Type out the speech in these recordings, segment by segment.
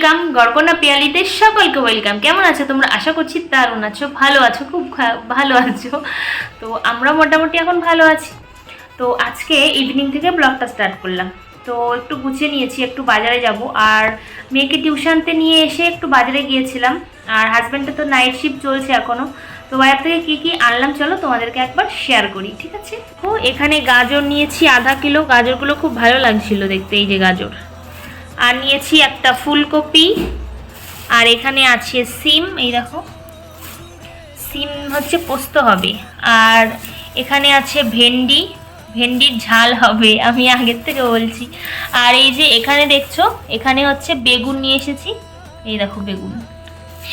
Welcome গড়কনা পিয়ালিতে সকলকে welcome. কেমন আছো তোমরা? আশা করছি দারুণ আছো, ভালো আছো, খুব ভালো আছো। তো আমরা মোটামুটি এখন ভালো আছি। তো আজকে ইভিনিং থেকে ব্লগটা স্টার্ট করলাম। তো একটু গুছিয়ে নিয়েছি, একটু বাজারে যাব। আর মেয়েকে টিউশনতে নিয়ে এসে একটু বাজারে গিয়েছিলাম। আর হাজব্যান্ডের তো নাইট শিফট চলছে এখনও তো বাজার থেকে কী কী আনলাম চলো তোমাদেরকে একবার শেয়ার করি, ঠিক আছে? তো এখানে গাজর নিয়েছি আধা কিলো। গাজরগুলো খুব ভালো লাগছিল দেখতে, এই যে গাজর। আর নিয়েছি একটা ফুলকপি। আর এখানে আছে সিম, এই দেখো। সিম হচ্ছে পোস্ত হবে। আর এখানে আছে ভেন্ডি। ভেন্ডির ঝাল হবে, আমি আগের থেকে বলছি। আর এই যে এখানে দেখছ, এখানে হচ্ছে বেগুন নিয়ে এসেছি। এই দেখো বেগুন।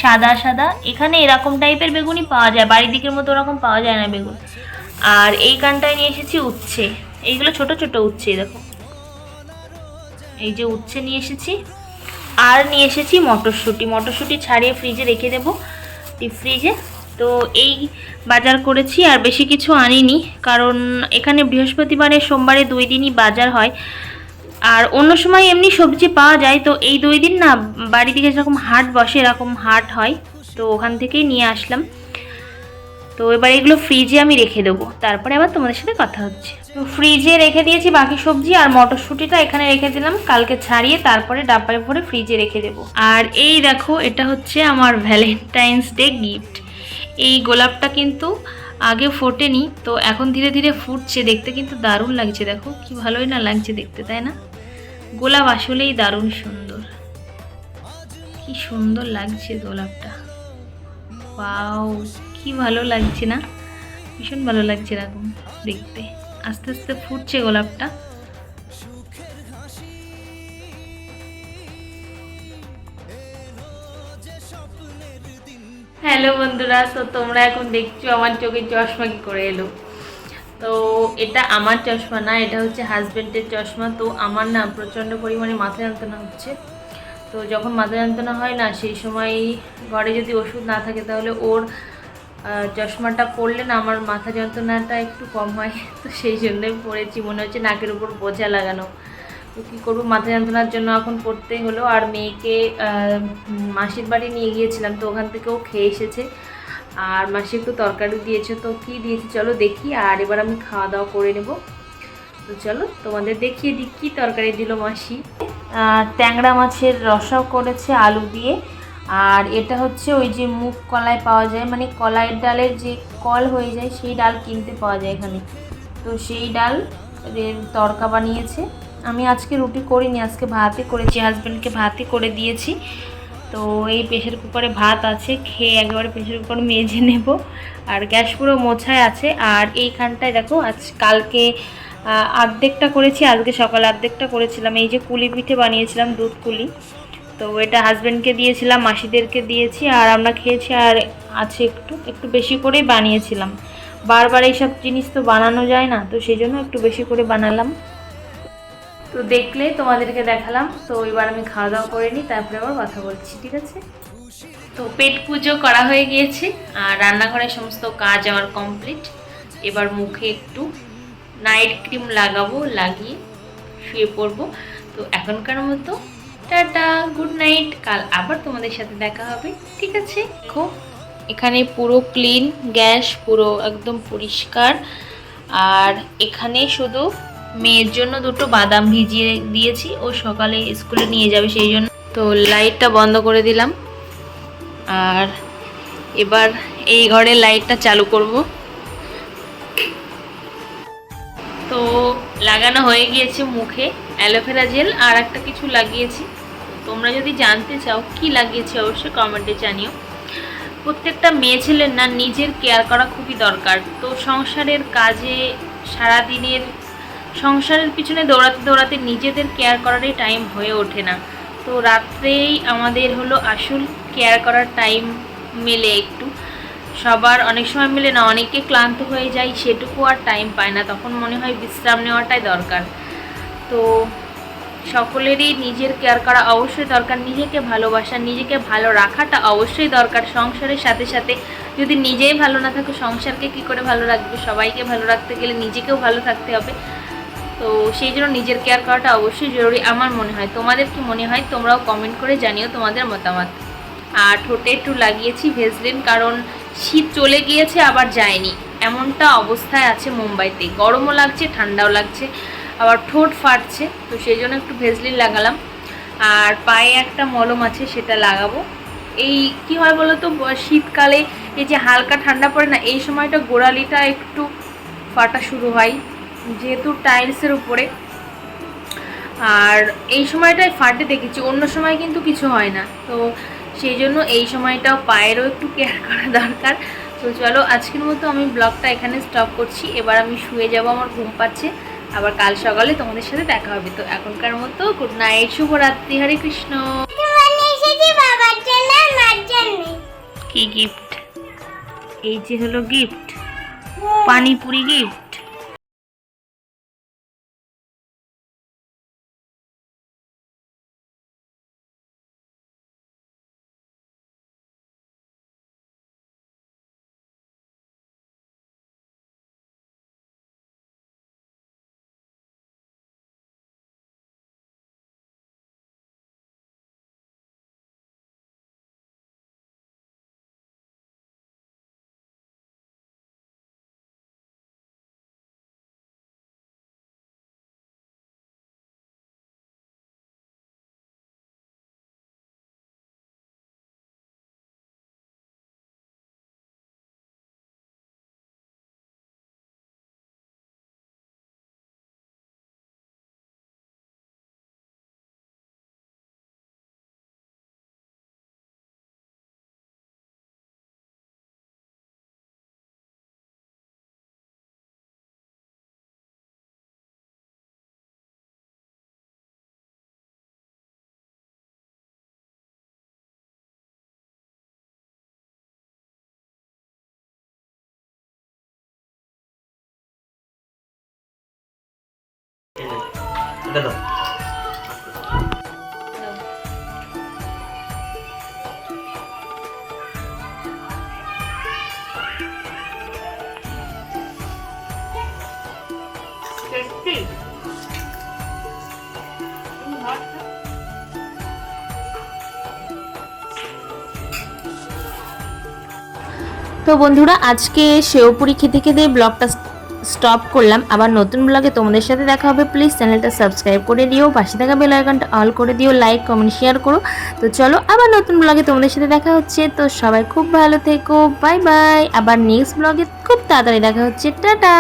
সাদা সাদা। এখানে এরকম টাইপের বেগুনই পাওয়া যায়। বাড়ির দিকের মতো ওরকম পাওয়া যায় না বেগুন। আর এই কানটায় নিয়ে এসেছি উচ্ছে। এইগুলো ছোট ছোট উচ্ছে দেখো। এই যে উচ্ছে নিয়ে এসেছি, আর নিয়ে এসেছি মটরশুঁটি। মটরশুঁটি ছাড়িয়ে ফ্রিজে রেখে দেবো ডিপ ফ্রিজে তো এই বাজার করেছি, আর বেশি কিছু আনিনি, কারণ এখানে বৃহস্পতিবারে, সোমবারে দুই দিনই বাজার হয়। আর অন্য সময় এমনি সবজি পাওয়া যায়, তো এই দুই দিন না বাড়ি থেকে যেরকম হাট বসে, এরকম হাট হয়। তো ওখান থেকেই নিয়ে আসলাম। তো এবার এগুলো ফ্রিজে আমি রেখে দেবো। তারপরে আবার তোমাদের সাথে কথা হচ্ছে। তো ফ্রিজে রেখে দিয়েছি বাকি সবজি আর মটরশুঁটিটা এখানে রেখে দিলাম। কালকে ছাড়িয়ে তারপরে ডাব্বায় ভরে ফ্রিজে রেখে দেবো। আর এই দেখো, এটা হচ্ছে আমার ভ্যালেন্টাইন্স ডে গিফট এই গোলাপটা কিন্তু আগে ফোটেনি, তো এখন ধীরে ধীরে ফুটছে। দেখতে কিন্তু দারুণ লাগছে, দেখো। কি ভালোই না লাগছে দেখতে, তাই না? গোলাপ আসলেই দারুণ সুন্দর। কি সুন্দর লাগছে গোলাপটা। ওয়াও! কি ভালো লাগছে না? ভীষণ ভালো লাগছে এরকম দেখতে। আস্তে আস্তে ফুটছে গোলাপটা। হ্যালো বন্ধুরা, তো তোমরা এখন দেখছ আমার চোখের চশমা কি করে এলো? তো এটা আমার চশমা না, এটা হচ্ছে হাজব্যান্ডের চশমা। তো আমার না প্রচণ্ড পরিমাণে মাথা যন্ত্রণা হচ্ছে। তো যখন মাথা যন্ত্রণা হয় না, সেই সময় ঘরে যদি ওষুধ না থাকে তাহলে ওর চশমাটা পরলে না আমার মাথা যন্ত্রণাটা একটু কম হয়, তো সেই জন্যই পরেছি। মনে হচ্ছে নাকের উপর বোঝা লাগানো। তো কী করব? মাথা যন্ত্রণার জন্য এখন পড়তেই হলো। আর মেয়েকে মাসির বাড়ি নিয়ে গিয়েছিলাম, তো ওখান থেকেও খেয়ে এসেছে। আর মাসি একটু তরকারি দিয়েছে, তো কী দিয়েছে চলো দেখি। আর এবার আমি খাওয়া দাওয়া করে নেব। তো চলো তোমাদের দেখিয়ে দিই কী তরকারি দিল মাসি। ট্যাংরা মাছের রসাও করেছে, আলু দিয়ে। আর এটা হচ্ছে ওই যে মুগ কলাই পাওয়া যায় মানে কলাইয়ের ডালের যে কল হয়ে যায়, সেই ডাল কিনতে পাওয়া যায় এখানে। তো সেই ডাল তরকা বানিয়েছে। আমি আজকে রুটি করিনি, আজকে ভাতই করেছি হাজব্যান্ডকে ভাতই করে দিয়েছি। তো এই প্রেশার কুকারে ভাত আছে, খেয়ে একেবারে প্রেশার কুকার মেজে নেব। আর গ্যাস পুরো মোছায় আছে। আর এইখানটায় দেখো, আজ কালকে অর্ধেকটা করেছি, আজকে সকালে অর্ধেকটা করেছিলাম। এই যে কুলি পিঠে বানিয়েছিলাম, দুধ কুলি। তো এটা হাজব্যান্ডকে দিয়েছিলাম, মাসিদেরকে দিয়েছি, আর আমরা খেয়েছি আর আছে একটু একটু বেশি করেই বানিয়েছিলাম। বারবার এইসব জিনিস তো বানানো যায় না, তো সেই জন্য একটু বেশি করে বানালাম। তো দেখলে তোমাদেরকে দেখালাম, তো এবার আমি খাওয়া দাওয়া করে নিই, তারপরে আবার কথা বলছি, ঠিক আছে? তো পেট পুজো করা হয়ে গিয়েছে, আর রান্নাঘরের সমস্ত কাজ আমার কমপ্লিট এবার মুখে একটু নাইট ক্রিম লাগাবো, লাগিয়ে শুয়ে পড়ব। তো এখনকার মতো টাটা গুড নাইট কাল আবার তোমাদের সাথে দেখা হবে, ঠিক আছে? দেখো, এখানে পুরো ক্লিন গ্যাস পুরো একদম পরিষ্কার। আর এখানে শুধু মেয়ের জন্য দুটো বাদাম ভিজিয়ে দিয়েছি, ও সকালে স্কুলে নিয়ে যাবে সেই জন্য। তো লাইটটা বন্ধ করে দিলাম। আর এবার এই ঘরের লাইটটা চালু করব। তো লাগানো হয়ে গিয়েছে মুখে। অ্যালোভেরা জেল আর একটা কিছু লাগিয়েছি। তোমরা যদি জানতে চাও কি লাগিয়েছি, অবশ্যই কমেন্টে জানিও। প্রত্যেকটা মেয়ে ছেলের না নিজের কেয়ার করা খুবই দরকার। তো সংসারের কাজে সারা দিনের সংসারের পিছনে দৌড়াতে দৌড়াতে নিজেদের কেয়ার করারই টাইম হয়ে ওঠে না। তো রাত্রেই আমাদের হলো আসল কেয়ার করার টাইম মেলে একটু। সবার অনেক সময় মেলে না, অনেকে ক্লান্ত হয়ে যায়, সেটুকু আর টাইম পায় না। তখন মনে হয় বিশ্রাম নেওয়াটাই দরকার। তো সকলেরই নিজের কেয়ার করা অবশ্যই দরকার, নিজেকে ভালোবাসা, নিজেকে ভালো রাখাটা অবশ্যই দরকার। সংসারের সাথে সাথে যদি নিজেই ভালো না থাকো, সংসারকে কি করে ভালো রাখবে? সবাইকে ভালো রাখতে গেলে নিজেকেও ভালো থাকতে হবে। তো সেই জন্য নিজের কেয়ার করাটা অবশ্যই জরুরি। আমার মনে হয়, তোমাদের কি মনে হয়? তোমরাও কমেন্ট করে জানিও তোমাদের মতামত। আর ঠোঁটে একটু লাগিয়েছি ভেসলিন কারণ শীত চলে গিয়েছে, আবার যায়নি। এমনটা অবস্থায় আছে মুম্বাইতে। গরমও লাগছে, ঠান্ডাও লাগছে। আবার ঠোঁট ফাটছে, তো সেই জন্য একটু ভেসলিন লাগালাম। আর পায়ে একটা মলম আছে, সেটা লাগাবো। এই কি হয় বলো তো শীতকালে এই যে হালকা ঠান্ডা পড়ে না, এই সময়টা গোড়ালিটা একটু ফাটা শুরু হয়, যেহেতু টাইলসের উপরে। আর এই সময়টায় ফাটে দেখেছি, অন্য সময় কিন্তু কিছু হয় না। তো সেই জন্য এই সময়টাও পায়েরও একটু কেয়ার করা দরকার। তো চলো, আজকের মতো আমি ব্লগটা এখানে স্টপ করছি। এবার আমি শুয়ে যাব আমার ঘুম পাচ্ছে। আবার কাল সকালে তোমাদের সাথে দেখা হবে। তো এখনকার মতো গুড নাইট শুভরাত্রি হরে কৃষ্ণ। কি গিফট এই যে হলো গিফট পানিপুরি গিফট দাও তো বন্ধুরা আজকে সেওপুরি খেতে খেতে ব্লগটা স্টপ করলাম। আবার নতুন ব্লগে তোমাদের সাথে দেখা হবে। প্লিজ চ্যানেলটা সাবস্ক্রাইব করে দিও। পাশে থাকা বেল আইকনটা অল করে দিও। লাইক কমেন্ট শেয়ার করো। তো চলো আবার নতুন ব্লগে তোমাদের সাথে দেখা হচ্ছে। তো সবাই খুব ভালো থেকো। বাই বাই আবার নেক্সট ব্লগে খুব তাড়াতাড়ি দেখা হচ্ছে। টাটা